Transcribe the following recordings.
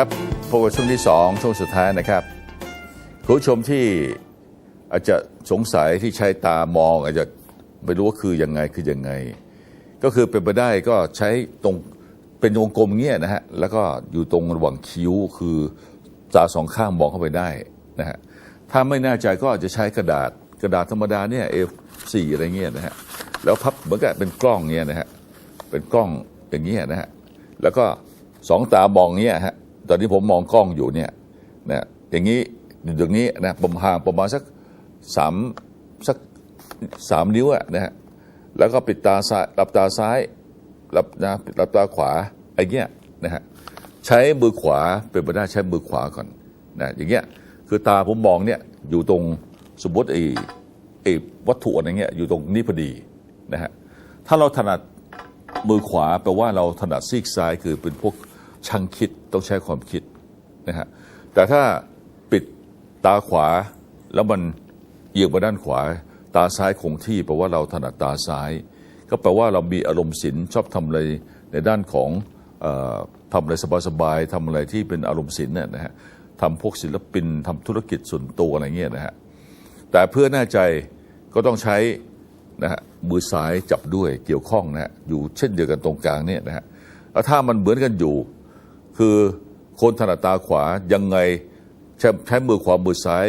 ครับพบกับช่วงที่ 2 ช่วงสุดท้ายนะครับคุณผู้ชมที่อาจจะสงสัยที่ใช้ตามอง อาจจะไม่รู้ว่าคือยังไงคือยังไง ก็คือเป็นไปได้ก็ใช้ตรงเป็นวงกลมเงี้ยนะฮะแล้วก็อยู่ตรงระหว่างคิ้วคือตาสองข้างมองเข้าไปได้นะฮะถ้าไม่แน่ใจก็อาจจะใช้กระดาษกระดาษธรรมดาเนี่ย A4 อะไรเงี้ยนะฮะแล้วพับเหมือนกับเป็นกล้องเงี้ยนะฮะเป็นกล้องอย่างเงี้ยนะฮะแล้วก็สองตามองเงี้ยฮะ ตอนนี้ผมมองกล้องอยู่เนี่ยนะอย่างนี้อยู่ตรงนี้นะประมห่างประมาณสักสามสักสามนิ้วอะนะฮะแล้วก็ปิดตาซ้ายหลับตาซ้ายหลับนะหลับตาขวาไอ้เงี้ยนะฮะใช้มือขวาเป็นไปได้ใช้มือขวาก่อนนะอย่างเงี้ยคือตาผมมองเนี่ยอยู่ตรงสมมติไอ้ไอ้วัตถุอะไรเงี้ยอยู่ตรงนี้พอดีนะฮะถ้าเราถนัดมือขวาแปลว่าเราถนัดซีกซ้ายคือเป็นพวก ช่างคิดต้องใช้ความคิดนะฮะแต่ถ้าปิดตาขวาแล้วมันเอียงไปด้านขวา ตาซ้ายคงที่แปลว่าเราถนัดตาซ้าย ก็แปลว่าเรามีอารมณ์ศิลชอบทำอะไรในด้านของอทำอะไรสบายๆทำอะไรที่เป็นอารมณ์ศิลป์เนี่ยนะฮะทำพวกศิลปินทำธุรกิจส่วนตัวอะไรเงี้ยนะฮะแต่เพื่อแน่ใจก็ต้องใช้นะฮะมือซ้ายจับด้วยเกี่ยวข้องนะฮะอยู่เช่นเดียวกันตรงกลางเนี่ยนะฮะแล้วถ้ามันเหมือนกันอยู่ คือคนถนัดตาขวายังไงใช้ใช้มือขวามือซ้าย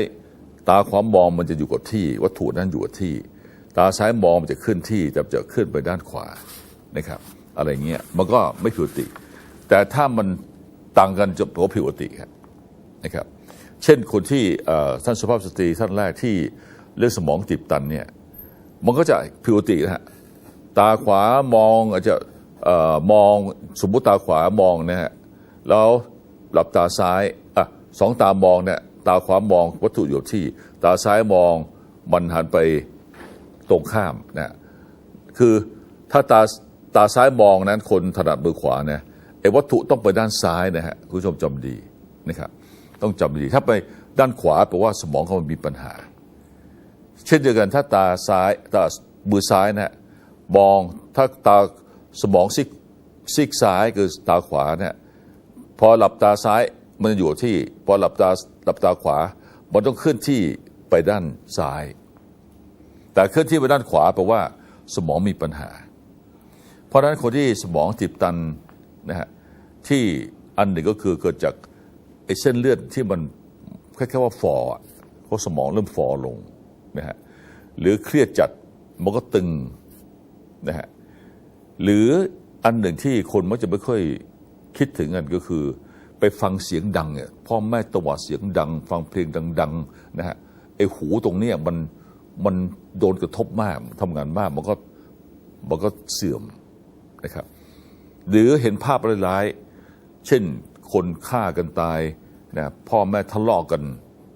ตาขวามองมันจะอยู่กับที่ วัตถุนั้นอยู่กับที่ ตาซ้ายมองมันจะขึ้นที่แต่จะขึ้นไปด้านขวานะครับ อะไรเงี้ยมันก็ไม่ผิดปกติ แต่ถ้ามันต่างกันจะผิดปกติครับนะครับ เช่นคนที่ท่านสุภาพสตรีท่านแรกที่เรื่องสมองตีบตันเนี่ยมันก็จะผิดปกตินะฮะตาขวามองอาจจะมองสมมุติตาขวามองนะฮะ แล้วหลับตาซ้ายอะสองตามองเนี่ยตาขวามองวัตถุอยู่ที่ ตาซ้ายมองมันหันไปตรงข้ามนะคือถ้าตาตาซ้ายมองนั้นคนถนัดมือขวาเนี่ยไอ้วัตถุต้องไปด้านซ้ายนะฮะคุณผู้ชมจำดีนะครับต้องจำดีถ้าไปด้านขวาแปลว่าสมองเขามันมีปัญหา เช่นเดียวกันถ้าตาซ้ายตามือซ้ายนะฮะมองถ้าตาสมองซีกซีกซ้ายคือตาขวาเนี่ย พอหลับตาซ้ายมันอยู่ที่ พอหลับตาหลับตาขวา มันต้องเคลื่อนที่ไปด้านซ้าย แต่เคลื่อนที่ไปด้านขวาแปลว่า สมองมีปัญหา เพราะฉะนั้นคนที่สมองตีบตันนะฮะที่อันหนึ่งก็คือเกิดจากไอ้เส้นเลือดที่มันแค่แค่ว่าฟอเพราะสมองเริ่มฟอลงนะฮะหรือเครียดจัดมันก็ตึงนะฮะหรืออันหนึ่งที่คนมักจะไม่ค่อย คิดถึงกันก็คือไปฟังเสียงดังเนี่ยพ่อแม่ตวาดเสียงดัง ฟังเพลงดังๆนะฮะไอ้หูตรงเนี้ยมันมันโดนกระทบมากทำงานมากมันก็มันก็เสื่อมนะครับ หรือเห็นภาพร้ายๆเช่นคนฆ่ากันตายนะพ่อแม่ทะเลาะกัน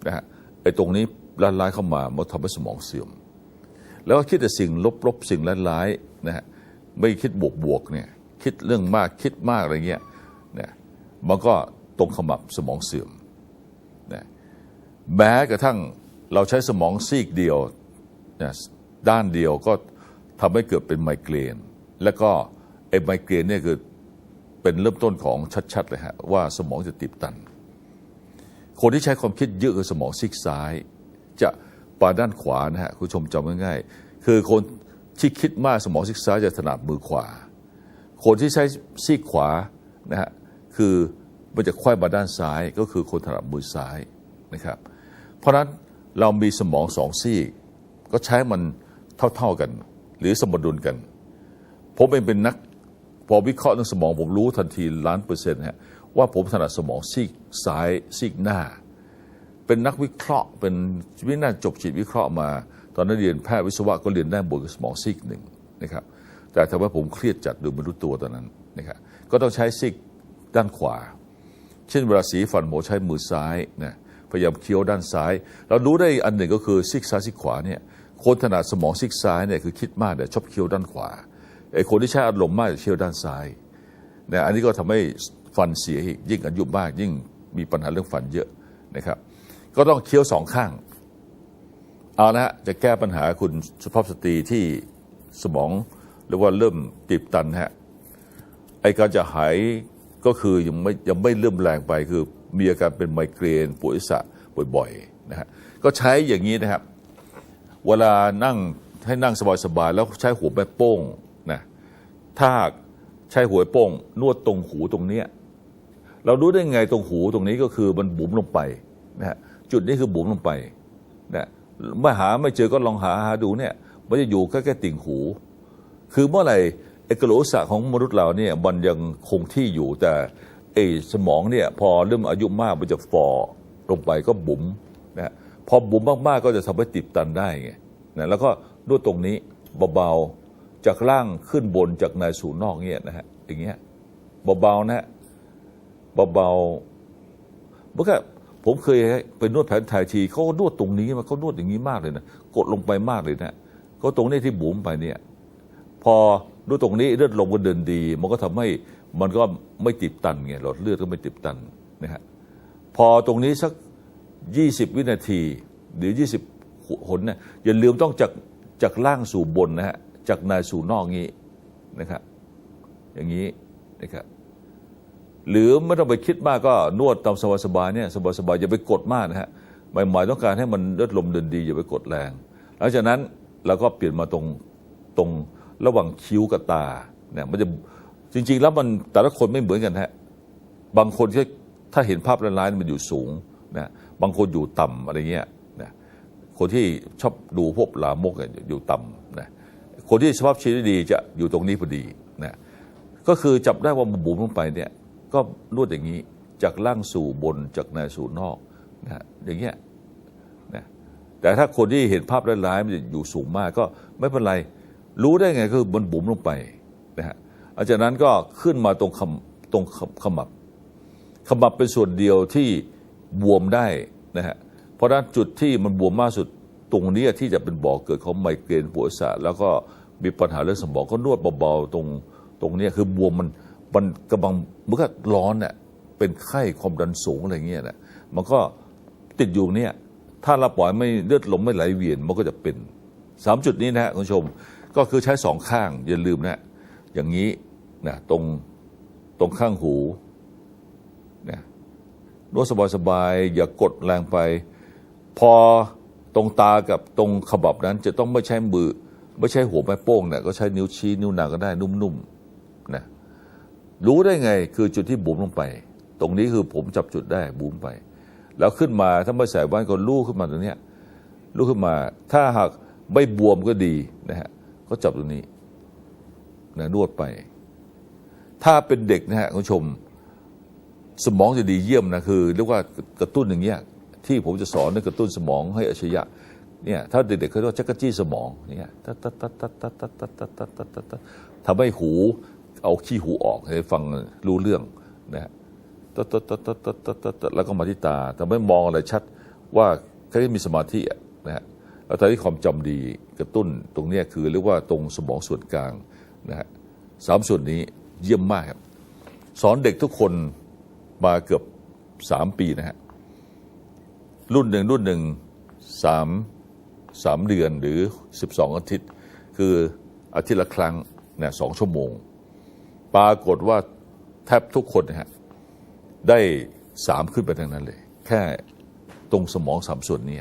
นะฮะไอ้ตรงนี้ร้ายๆเข้ามามันทำให้สมองเสื่อม แล้วก็คิดแต่สิ่งลบๆสิ่งร้ายๆนะฮะไม่คิดบวกๆเนี่ยคิดเรื่องมากคิดมากอะไรเงี้ย นี่ยมันก็ตรงขมับสมองเสื่อมนะแม้กระทั่งเราใช้สมองซีกเดียวนะด้านเดียวก็ทำให้เกิดเป็นไมเกรน แล้วก็ไอ้ไมเกรนเนี่ยคือเป็นเริ่มต้นของชัดๆเลยฮะว่าสมองจะตีบตัน คนที่ใช้ความคิดเยอะคือสมองซีกซ้าย จะปาด้านขวานะฮะคุณผู้ชมจำง่ายๆคือคนที่คิดมากสมองซีกซ้ายจะถนัดมือขวา คนที่ใช้ซีกขวานะฮะ คือมันจะควายมาด้านซ้ายก็คือคนถนัดมือซ้ายนะครับ เพราะนั้นเรามีสมองสองซีก ก็ใช้มันเท่าๆกัน หรือสมดุลกัน ผมเองเป็นนักพอวิเคราะห์เรื่องสมองผมรู้ทันทีล้านเปอร์เซ็นต์ฮะว่าผมถนัดสมองซีกซ้ายซีกหน้า เป็นนักวิเคราะห์ เป็นวินาจบจิตวิเคราะห์มา ตอนนั้นเรียนแพทย์วิศวะก็เรียนได้บวกกับสมองซีกหนึ่งนะครับแต่ทำให้ผมเครียดจัดโดยไม่รู้ตัวตอนนั้นนะครับก็ต้องใช้ซีก ด้านขวา เช่นเวลาสีฟันโมใช้มือซ้ายนะพยายามเคี้ยวด้านซ้าย เรารู้ได้อันหนึ่งก็คือซีกซ้ายซีกขวาเนี่ยคนถนัดสมองซีกซ้ายเนี่ยคือคิดมากเนี่ยชอบเคี้ยวด้านขวาไอ้คนที่ใช้อารมณ์มากจะเคี้ยวด้านซ้ายนะอันนี้ก็ทำให้ฟันเสียยิ่งอายุมาก ยิ่งมีปัญหาเรื่องฟันเยอะนะครับ ก็ต้องเคี้ยวสองข้างเอาละฮะจะแก้ปัญหาคุณสุภาพสตรีที่สมองหรือว่าเริ่มตีบตันฮะไอการจะหาย ก็คือยังไม่ยังไม่เริ่มแรงไปคือมีอาการเป็นไมเกรนปวดศีรษะบ่อยๆนะฮะก็ใช้อย่างนี้นะครับ เวลานั่งให้นั่งสบายๆแล้วใช้หัวแม่โป้งนะถ้าใช้หัวโป้ง นวดตรงหูตรงเนี้ยเรารู้ได้ไงตรงหูตรงนี้ก็คือมันบุ๋มลงไปนะฮะจุดนี้คือบุ๋มลงไปนะเมื่อหาไม่เจอก็ลองหาหาดูเนี่ยมันจะอยู่แค่แค่ติ่งหู คือเมื่อไหร่ ไอ้กระโหลกศีรษะของมนุษย์เราเนี่ยมันยังคงที่อยู่แต่ไอ้สมองเนี่ยพอเริ่มอายุมากมันจะฝ่อลงไปก็บุ๋มนะฮะพอบุ๋มมากๆก็จะทำให้ติดตันได้ไงนะแล้วก็นวดตรงนี้เบาๆจากล่างขึ้นบนจากในสู่นอกเนี่ยนะฮะอย่างเงี้ยเบาๆนะฮะเบาๆเมื่อกี้ผมเคยไปนวดแผนไทยทีเขาก็นวดตรงนี้มาเขานวดอย่างนี้มากเลยนะกดลงไปมากเลยนะเขาตรงนี้ที่บุ๋มไปเนี่ย พอ ดูตรงนี้เลือดลมก็เดินดี มันก็ทำให้มันก็ไม่ติดตันไงหลอดเลือดก็ไม่ติดตันนะฮะพอตรงนี้สัก 20 วินาทีหรือ 20หนเนี่ยอย่าลืมต้องจากจากล่างสู่บนนะฮะจากในสู่นอกงี้นะครับอย่างนี้นะครับหรือไม่ต้องไปคิดมากก็นวดตามสบายๆเนี่ยสบายๆอย่าไปกดมากนะฮะหมายๆต้องการให้มันเลือดลมเดินดีอย่าไปกดแรงหลังจากนั้นเราก็เปลี่ยนมาตรงตรง ระหว่างคิ้วกับตาเนี่ยมันจะจริง ๆ แล้วมันแต่ละคนไม่เหมือนกันฮะบางคนที่ถ้าเห็นภาพร้ายๆมันอยู่สูงนะบางคนอยู่ต่ำอะไรเงี้ยนะคนที่ชอบดูพวกลามกเนี่ยอยู่ต่ำนะคนที่สภาพชีวิตดีจะอยู่ตรงนี้พอดีนะก็คือจับได้ว่ามันบุ๋มลงไปเนี่ยก็นวดอย่างนี้จากล่างสู่บนจากในสู่นอกนะอย่างเงี้ยนะแต่ถ้าคนที่เห็นภาพร้ายๆมันจะอยู่สูงมากก็ไม่เป็นไร รู้ได้ไงคือมันบุ๋มลงไปนะฮะหลังจากนั้นก็ขึ้นมาตรงคำตรงขมับขมับเป็นส่วนเดียวที่บวมได้นะฮะเพราะฉะนั้นจุดที่มันบวมมากสุดตรงนี้ที่จะเป็นบ่อเกิดของไมเกรนปวดศีรษะแล้วก็มีปัญหาเรื่องสมองก็นวดเบาๆตรงตรงนี้คือบวมมันมันกำลังมันก็ร้อนเนี่ยเป็นไข้ความดันสูงอะไรเงี้ยนะมันก็ติดอยู่เนี่ยถ้าเราปล่อยไม่เลือดลมไม่ไหลเวียนมันก็จะเป็นสามจุดนี้นะฮะคุณผู้ชม ก็คือใช้สองข้างอย่าลืมนะ อย่างนี้นะตรงตรงข้างหูนะนวดสบายๆอย่ากดแรงไป พอตรงตากับตรงขบับนั้น จะต้องไม่ใช้มือไม่ใช่หัวแม่โป้งเนี่ยก็ใช้นิ้วชี้นิ้วนางก็ได้นุ่มๆนะรู้ได้ไงคือจุดที่บุ๋มลงไป ตรงนี้คือผมจับจุดได้บุ๋มไป แล้วขึ้นมาถ้าไม่ใส่แว่นก็ลู่ขึ้นมาตรงเนี้ยลู่ขึ้นมา ถ้าหากไม่บวมก็ดีนะฮะ ก็จับตรงนี้นะนวดไป ถ้าเป็นเด็กนะฮะคุณผู้ชม สมองจะดีเยี่ยมนะคือเรียกว่ากระตุ้นอย่างเงี้ยที่ผมจะสอนในกระตุ้นสมองให้อัจฉริยะเนี่ยถ้าเด็กๆเขาเรียกว่าจักรจี้สมองเนี่ยตัดตัดตัดตัดตัดตัดตัดตัดตัดตัดตัดตัดทำให้หูเอาขี้หูออกให้ฟังรู้เรื่องนะฮะตัดตัดตัดตัดตัดตัดตัดแล้วก็มาที่ตาแต่ไม่มองอะไรชัดว่าเขาได้มีสมาธินะฮะ แล้วตอนที่ความจำดีกระตุ้นตรงนี้คือเรียกว่าตรงสมองส่วนกลางนะฮะสามส่วนนี้เยี่ยมมากครับ สอนเด็กทุกคนมาเกือบสามปีนะฮะรุ่นหนึ่งรุ่นหนึ่งสามสามเดือนหรือสิบสองอาทิตย์ คืออาทิตย์ละครั้งนะสองชั่วโมง ปรากฏว่าแทบทุกคนนะฮะได้สามขึ้นไปทั้งนั้นเลย แค่ตรงสมองสามส่วนนี้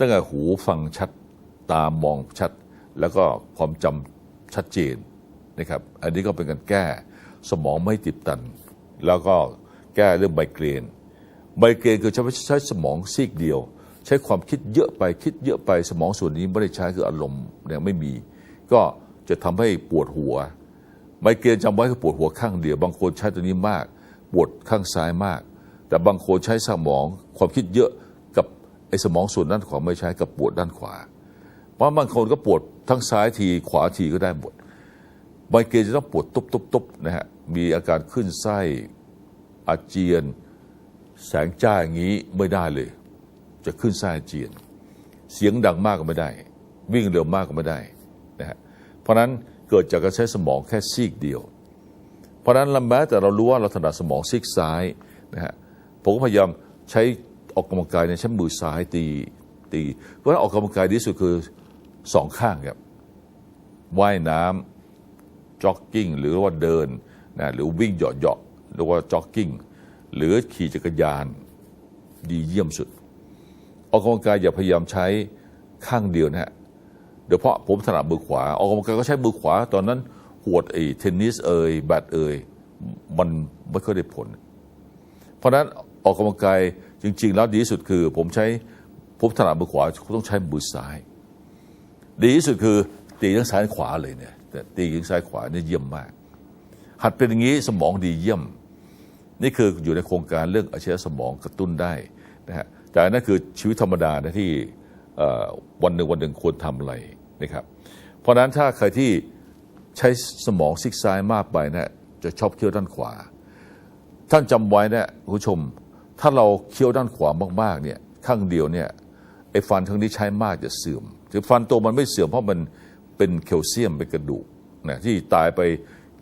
ตั้งแต่หูฟังชัดตามองชัด แล้วก็ความจำชัดเจนนะครับอันนี้ก็เป็นการแก้สมองไม่ติดตัน แล้วก็แก้เรื่องไมเกรนไมเกรนคือใช้ใช้สมองซีกเดียว ใช้ความคิดเยอะไปคิดเยอะไปสมองส่วนนี้ไม่ได้ใช้คืออารมณ์เนี่ยไม่มี ก็จะทำให้ปวดหัว ไมเกรนจำไว้คือปวดหัวข้างเดียว บางคนใช้ตัวนี้มาก ปวดข้างซ้ายมาก แต่บางคนใช้สมองความคิดเยอะ ไอ้สมองส่วนด้านขวาไม่ใช้กับปวดด้านขวา เพราะบางคนก็ปวดทั้งซ้ายทีขวาทีก็ได้หมดไมเกรนจะต้องปวดตุบตุบตุบนะฮะมีอาการขึ้นไส้อาเจียน แสงจ้าอย่างนี้ไม่ได้เลย จะขึ้นไส้อาเจียน เสียงดังมากก็ไม่ได้ วิ่งเร็วมากก็ไม่ได้นะฮะเพราะนั้นเกิดจากการใช้สมองแค่ซีกเดียว เพราะฉะนั้นแม้แต่เรารู้ว่าเราถนัดสมองซีกซ้ายนะฮะผมก็พยายามใช้ ออกกำลังกายในใช้มือซ้ายตีตี เพราะฉะนั้นออกกำลังกายดีที่สุดคือสองข้างครับว่ายน้ำจ็อกกิ้ง หรือว่าเดินนะหรือวิ่งเหยาะหรือว่าจ็อกกิ้ง หรือขี่จักรยานดีเยี่ยมสุด ออกกำลังกายอย่าพยายามใช้ข้างเดียวนะฮะโดยเฉพาะผมถนัดมือขวา ออกกำลังกายก็ใช้มือขวา ตอนนั้นหวดไอ้เทนนิสเอ่ยแบดเอ่ยมันไม่ค่อยได้ผล เพราะฉะนั้น ออกกำลังกายจริง ๆ แล้วดีที่สุดคือ ผมใช้ผมถนัดมือขวาต้องใช้มือซ้าย ดีที่สุดคือตีทั้งซ้ายขวาเลยเนี่ยแต่ตีทั้งซ้ายขวาเนี่ยเยี่ยมมาก หัดเป็นอย่างนี้สมองดีเยี่ยม นี่คืออยู่ในโครงการเรื่องอาชีพสมองกระตุ้นได้นะฮะแต่อันนั่นคือชีวิตธรรมดานะที่วันหนึ่งวันหนึ่งควรทำอะไรนะครับ เพราะฉะนั้นถ้าใครที่ใช้สมองซิกซ้ายมากไปนะจะชอบเคี้ยวด้านขวา ท่านจำไว้นะคุณผู้ชม ถ้าเราเคี้ยวด้านขวามากๆเนี่ยข้างเดียวเนี่ยไอ้ฟันทั้งนี้ใช้มากจะเสื่อมคือฟันตัวมันไม่เสื่อมเพราะมันเป็นแคลเซียมเป็นกระดูกนะที่ตายไป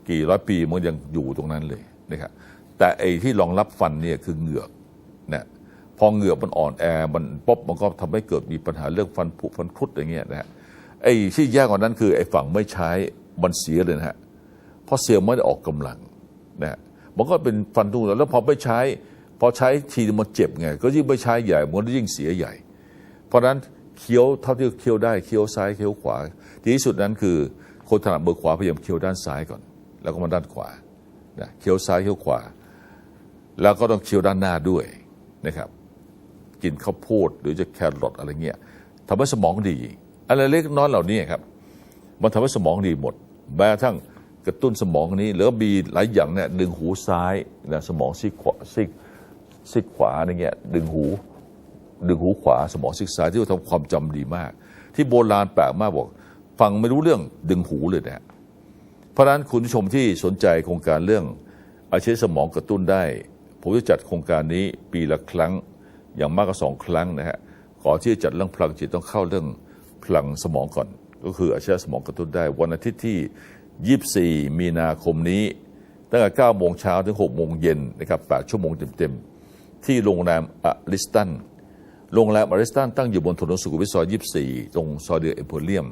กี่ร้อยปีมันยังอยู่ตรงนั้นเลยนะครับแต่ไอ้ที่รองรับฟันเนี่ยคือเหงือกนะพอเหงือกมันอ่อนแอมันป๊บมันก็ทำให้เกิดมีปัญหาเรื่องฟันผุฟันครุดอย่างเงี้ยนะฮะไอ้ที่แย่กว่านั้นคือไอ้ฝั่งไม่ใช้มันเสียเลยนะฮะเพราะเซลล์ไม่ได้ออกกำลังนะมันก็เป็นฟันทุงแล้วพอไม่ใช้ พอใช้ทีมันเจ็บไง ก็ยิ่งไม่ใช้ใหญ่มันยิ่งเสียใหญ่ เพราะฉะนั้นเคี้ยวเท่าที่เคี้ยวได้เคี้ยวซ้ายเคี้ยวขวาดีที่สุดนั้นคือคนถนัดมือขวาพยายามเคี้ยวด้านซ้ายก่อน แล้วก็มาด้านขวานะเคี้ยวซ้ายเคี้ยวขวา แล้วก็ต้องเคี้ยวด้านหน้าด้วยนะครับกินข้าวโพดหรือจะแครอทอะไรเงี้ยทำให้สมองดี อะไรเล็กน้อยเหล่านี้ครับ มันทำให้สมองดีหมด แม้กระทั่งกระตุ้นสมองนี้ หรือมีหลายอย่างเนี่ยดึงหูซ้ายนะสมองซีกขวาซีก ซีกขวาอะไรเงี้ยดึงหู ดึงหูขวาสมองซีกซ้ายที่ทำความจำดีมาก ที่โบราณแปลกมากบอก ฟังไม่รู้เรื่องดึงหูเลยนะฮะเพราะฉะนั้นคุณผู้ชมที่สนใจโครงการเรื่องอาชีพสมองกระตุ้นได้ ผมจะจัดโครงการนี้ปีละครั้งอย่างมากก็สองครั้งนะฮะก่อนที่จะจัดเรื่องพลังจิตต้องเข้าเรื่องพลังสมองก่อน ก็คืออาชีพสมองกระตุ้นได้ วันอาทิตย์ที่ 24 มีนาคมนี้ตั้งแต่9โมงเช้าถึง 6 โมงเย็นนะครับ 8 ชั่วโมงเต็มๆ ที่โรงแรมอลิสตัน โรงแรมอริสตันตั้งอยู่บนถนนสุขุมวิทซอย 24 ตรงซอยเดือเอ็มโพเรียม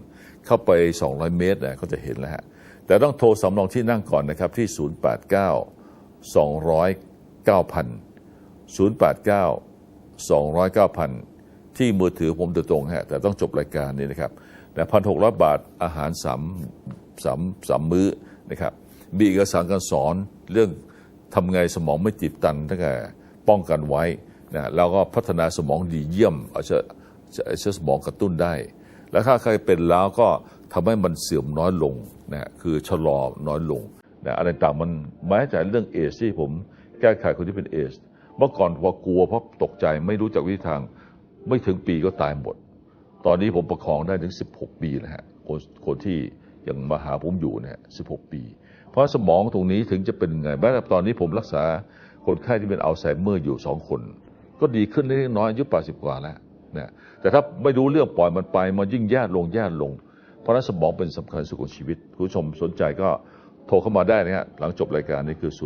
เข้าไป 200 เมตรนะก็จะเห็นแล้วฮะ แต่ต้องโทรสำรองที่นั่งก่อนนะครับที่ 089 200 9,000 089 200ที่มือถือผมโดยตรงฮะ แต่ต้องจบรายการนี้นะครับแต่พันหกร้อยบาทอาหารสามสามสามมื้อนะครับมีเอกสารการสอนเรื่องทำไงสมองไม่ติดตันตั้งแต่ ป้องกันไว้นะแล้วก็พัฒนาสมองดีเยี่ยมเอาจจะอาจจะสมองกระตุ้นได้ แล้วถ้าใครเป็นแล้วก็ทำให้มันเสื่อมน้อยลงนะคือชะลอน้อยลงนะอะไรต่างมันแม้แต่เรื่องเอสที่ผมแก้ไขคนที่เป็นเอสเมื่อก่อนพอกลัวเพราะตกใจไม่รู้จักวิธีทางไม่ถึงปีก็ตายหมด ตอนนี้ผมประคองได้ถึง 16 ปีนะฮะคนคนที่ยังมาหาผมอยู่เนี่ย16 ปี เพราะสมองตรงนี้ถึงจะเป็นไงแม้แต่ตอนนี้ผมรักษา คนไข้ที่เป็นอัลไซเมอร์อยู่สองคน ก็ดีขึ้นเล็กน้อยอายุ80 กว่าแล้วนะแต่ถ้าไม่รู้เรื่องปล่อยมันไป มันยิ่งแย่ลงแย่ลง เพราะนั้นสมองเป็นสำคัญสุดของชีวิตคุณผู้ชมสนใจก็โทรเข้ามาได้นะฮะหลังจบรายการนี้คือ 089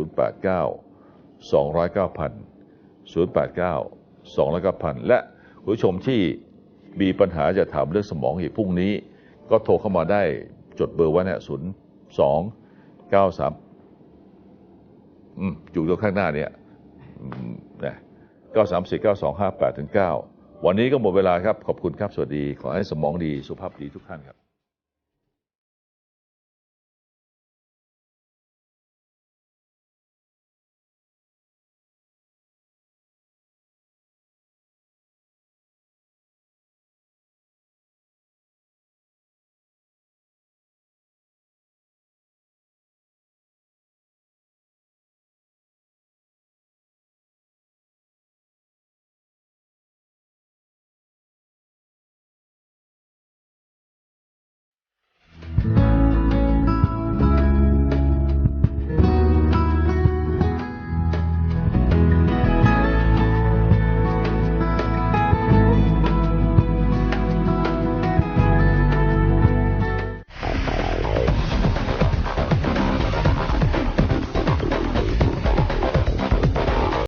2 0 9,000 8 9 2 0 9 0 0 และคุณผู้ชมที่มีปัญหาจะถามเรื่องสมองอีกพรุ่งนี้ ก็โทรเข้ามาได้จดเบอร์ไว้นะศูนย์สองเก้าสาม อยู่ตรงข้างหน้าเนี่ยนะเก้าสามสี่เก้าสองห้าแปดถึงเก้าวันนี้ก็หมดเวลาครับ ขอบคุณครับ สวัสดี ขอให้สมองดี สุขภาพดีทุกท่านครับ